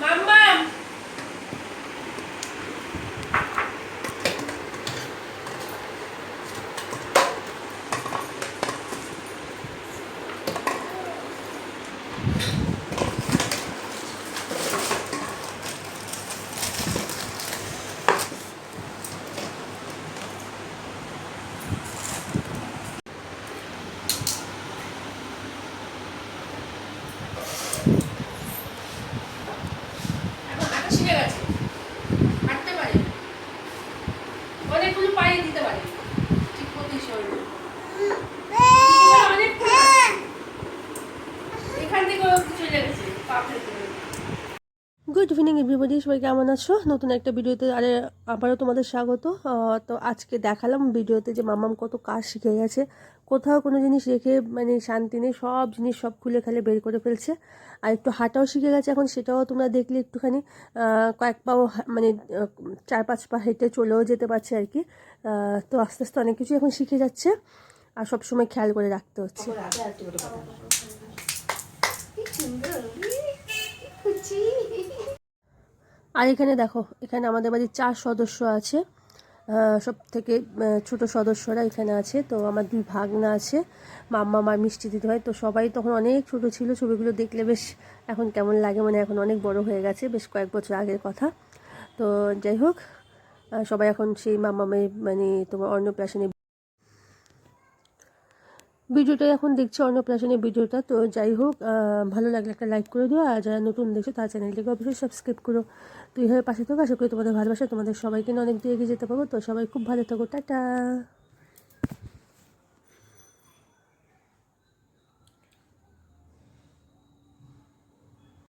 মাম্মাম এখন হাঁটা শিখে গেছে হাঁটতে পারে অনেকগুলো পায়ে দিতে পারে ঠিক মতোই শরীরে অনেক এখান থেকে ও চলে গেছে পা ফেলতে গুড ইভিনিং এভরিবডি সবাই কেমন আছো? নতুন একটা ভিডিওতে আরে আবারও তোমাদের স্বাগত। তো আজকে দেখালাম ভিডিওতে যে মামাম কত কাজ শিখে গেছে। কোথাও কোনো জিনিস রেখে মানে শান্তি নেই, সব জিনিস সব খুলে খালে বের করে ফেলছে। আর একটু হাঁটাও শিখে গেছে এখন, সেটাও তোমরা দেখলে একটুখানি। কয়েক পাও মানে চার পাঁচ পা হেঁটে চলেও যেতে পারছে আর কি। তো আস্তে আস্তে অনেক কিছু এখন শিখে যাচ্ছে। আর সবসময় খেয়াল করে রাখতে হচ্ছে। আর এখানে দেখো, এখানে আমাদের বাড়ির চার সদস্য আছে। সব থেকে ছোট সদস্যরা এখানে আছে। তো আমার দুই ভাগনা আছে। মাম্মা, মার মিষ্টি দিতে হয়। তো সবাই তখন অনেক ছোট ছিল। ছবিগুলো দেখলে বেশ এখন কেমন লাগে মানে এখন অনেক বড় হয়ে গেছে, বেশ কয়েক বছর আগের কথা। তো যাই হোক সবাই এখন সেই মাম্মামের মানে তোমার অন্নপ্রাশনে ভিডিওটা এখন দেখছি, অন্নপ্রাশনের ভিডিওটা। তো যাই হোক ভালো লাগলে একটা লাইক করে দিও, আর যারা নতুন দেখছ, তার চ্যানেলটিকে অবশ্যই সাবস্ক্রাইব করো। তো এইভাবে পাশে থাকো, আশা করি তোমাদের ভালোবাসা তোমাদের সবাইকে অনেক দিয়ে এগিয়ে যেতে পারব। তো সবাই খুব ভালো থাকো, টাটা।